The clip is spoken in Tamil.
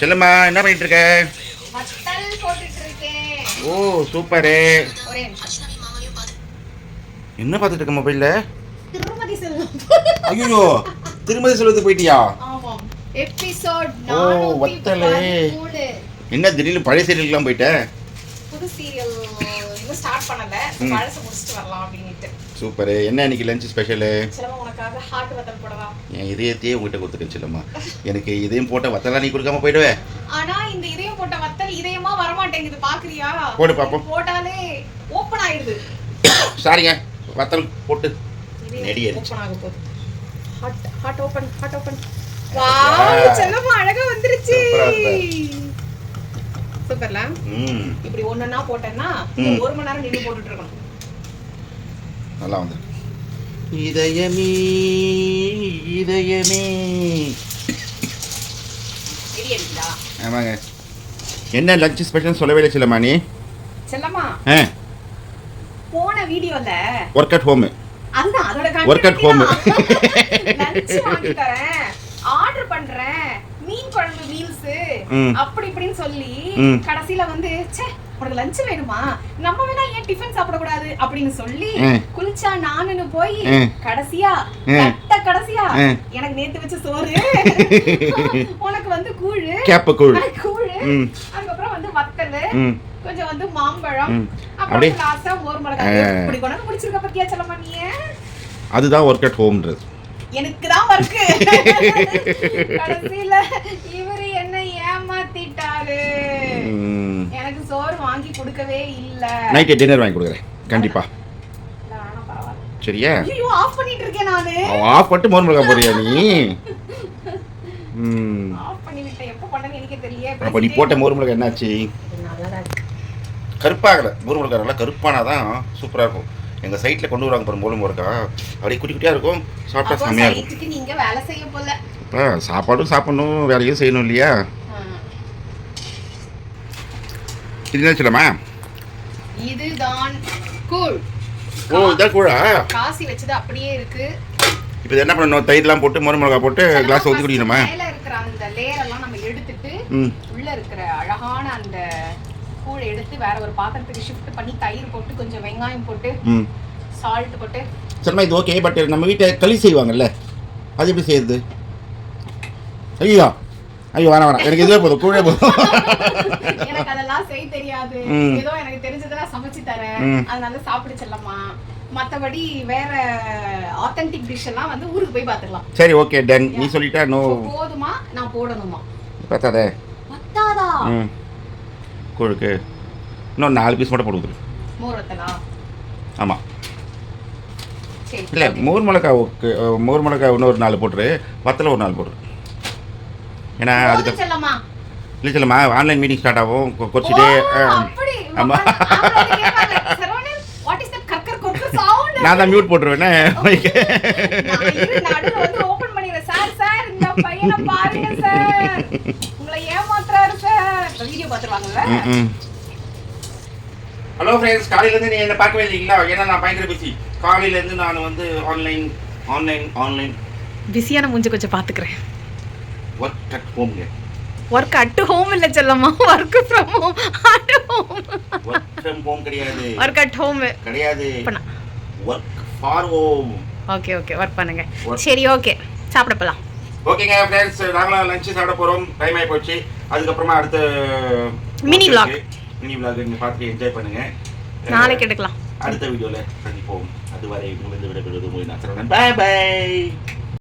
செல்லம்மா என்ன பண்ணிட்டு இருக்க ஓ சூப்பரு. என்ன பார்த்துட்டு இருக்க மொபைல்ல ஐயோ திருமதி செல்வத்துக்கு போயிட்டியா? ஓ, வத்தலு. என்ன திடீர்னு பழைய சீரியலுக்குலாம் போயிட்ட? புது சீரியல் இன்னும் ஸ்டார்ட் பண்ணல. பழசு முடிச்சிட்டு வரலாம் அப்படின்ட்டு சூப்பரு. என்ன இன்னைக்கு லஞ்ச் ஸ்பெஷலு சிலவங்க உனக்காக ஹார்ட் வத்தல் போடவா என் இதயத்தையே உங்ககிட்ட கொடுத்துருக்கேன் செல்லம்மா எனக்கு இதயம் போட்ட வத்தலாம் நீ கொடுக்காம போயிடுவே? ஆனா இந்த இதயம் போட்ட வத்தல் இதயமா வர மாட்டேங்குது பாக்குறியா? போடு பாப்போம். போட்டாலே ஓபன் ஆயிடுது. சாரிங்க வத்தல் போட்டு நெடி. ஓபன் ஆக போகுது hot hot open hot open ஆ. வாவ் செல்லம்மா அழகா வந்துருச்சு. ம். இப்படி ஒண்ணுன்னா போட்டேன்னா. ஒரு மணி நேரம் நின்று போட்டுட்டு இருக்கணும் நல்லா வந்து இதயமே இதயமே. ஆமாங்க. என்ன லஞ்ச் ஸ்பெஷல் சொல்லவே இல்லை செல்லம்மா நீ? செல்லம்மா ஆ. போன வீடியோல ஒர்க் அட் ஹோமு அதுதான் அதோட. லஞ்ச் வாங்கி தரேன் ஆர்டர் பண்றேன் மீன் குழம்பு மீல்ஸ் ம். அப்படி இப்படின்னு சொல்லி ம். கடைசில வந்து ச்சே உனக்கு லஞ்ச் வேணுமா நம்ம வேணா ஏன் டிஃபன் சாப்பிட கூடாது அப்படின்னு சொல்லி. குளிச்சா நானுன்னு போய். கடைசியா. கட்ட கடைசியா. எனக்கு நேத்து வச்ச சோறு உனக்கு வந்து கூழு கேப்ப கூழ் கூழு அதுக்கப்புறம் வந்து வத்தல் கொஞ்சம் வந்து மாம்பழம். அப்புறம் அப்படியே? லாஸ்டா மோர் மிளகாய். இப்படி கொண்டு முடிச்சிருக்க பத்தியா செல்லம்மா நீ அதுதான் ஒர்க் அட் ஹோம்ன்றது எனக்கு தான் வர்க்கு கடைசியில இவரு என்ன ஏமாத்திட்டாரு ம். எனக்கு சோறு வாங்கி கொடுக்கவே இல்ல. நைட்டு டின்னர் வாங்கி கொடுக்குறேன். கண்டிப்பா. சரியா? ஐயோ ஆஃப் பண்ணிட்டு இருக்கேன் நானு. ஆஃப் பண்ணிட்டு மோர் மிளகா போறியா நீ? ம். ஆஃப் பண்ணி விட்டேன். எப்ப பண்ணேன்னு எனக்கே தெரியல அப்போ நீ போட்ட மோர் மிளகா என்னாச்சு? கருப்பாகலை. மோர் மிளகா நல்லா கருப்பானாதான் சூப்பராக இருக்கும். எங்கள் சைட்டில் கொண்டு வருவாங்க பாருங்க மோர் மிளகா. அப்படியே குட்டி குட்டியாக இருக்கும். சாப்பிட்டா செம்மையாக இருக்கும். நீங்க வேலை செய்ய போல. சாப்பாடும் சாப்பிடணும் வேலையும் செய்யணும் இல்லையா? இது என்ன சொல்லமா? இதுதான் கூழ். ஓ இதான் கூழா? காசி வச்சது அப்படியே இருக்கு. இப்போ என்ன பண்ணணும்? தயிர்லாம் போட்டு மோர் மிளகா போட்டு கிளாஸ் ஊற்றி குடிக்கணுமா? மேல இருக்கிற அந்த லேயர் எல்லாம் நம்ம எடுத்துட்டு உள்ள இருக்கிற அழகான அந்த கூழை எடுத்து வேற ஒரு பாத்திரத்துக்கு ஷிஃப்ட் பண்ணி தயிர் போட்டு கொஞ்சம் வெங்காயம் போட்டு சால்ட் போட்டு. சரிம்மா இது ஓகே பட் நம்ம வீட்டில் களி செய்வாங்கல்ல? அது எப்படி செய்யுது ஐயோ ஐயோ வேணாம் வேணாம். எனக்கு இதுவே போதும். கூழே போதும். எனக்கு அதெல்லாம் செய்ய தெரியாது. ஏதோ எனக்கு தெரிஞ்சதெல்லாம் சமைச்சு தரேன். அதனால சாப்பிட செல்லம்மா. மத்தபடி வேற ஆத்தென்டிக் டிஷ் எல்லாம் வந்து ஊருக்கு போய் பாத்துக்கலாம். சரி ஓகே டன் நீ சொல்லிட்டா நோ போதுமா? நான் போடணுமா? பத்தாதா. ம். கூழுக்கு இன்னும் நாலு பீஸ் மட்டும் போட்டு கொடுத்துரு. மோர் வத்தலா ஆமாம் இல்லை மோர் மிளகா ஓகே மோர் மிளகா இன்னொரு நாலு போட்டுரு. வத்தல ஒரு நாலு போட்டுரு. ஏன்னா அதுக்கு இல்லை சொல்லம்மா ஆன்லைன் மீட்டிங் ஸ்டார்ட் ஆகும். குறிச்சிட்டு அப்படி. ஆமா. சரவணன் வாட் இஸ் தட் கர்க்கர் கொர்க்கர் சவுண்ட் நான் தான் மியூட் போட்டுருவேனே. நான் இரு, நடுவுல வந்து open பண்ணிடுறேன். சார், சார், இந்த பையனை பாருங்க சார். உங்களை ஏமாத்துறாரு சார். இந்த video பார்த்துருவாங்கல்ல? ம் ஹலோ ஃப்ரெண்ட்ஸ் காலையிலேருந்து நீ என்னை பார்க்கவே இல்லைங்களா? ஏன்னா நான் பயங்கர பிஸி காலையிலேருந்து நான் வந்து ஆன்லைன் ஆன்லைன் ஆன்லைன் பிஸியான மூஞ்ச கொஞ்சம் பாத்துக்கிறேன் ஒர்க் அட் ஹோம்ங்க ஒர்க் அட் ஹோம் இல்ல Chellamma. Work from home at home work from home கிடையாது. ஒர்க் அட் ஹோம் கிடையாது. Work for home okay okay work பண்ணுங்க. சரி ஓகே சாப்பிட போலாம். ஓகேங்க ஃப்ரெண்ட்ஸ் நாங்களும் லஞ்ச் சாப்பிட போகிறோம் டைம் ஆகி போச்சு. அதுக்கப்புறமா அடுத்த Mini vlog. மினி vlog நீங்க பார்த்து என்ஜாய் பண்ணுங்க. நாளைக்கு எடுக்கலாம். அடுத்த வீடியோவில் சந்திப்போம். அதுவரை முடிந்து விடைபெறுவது மொழி நான் பாய் பாய்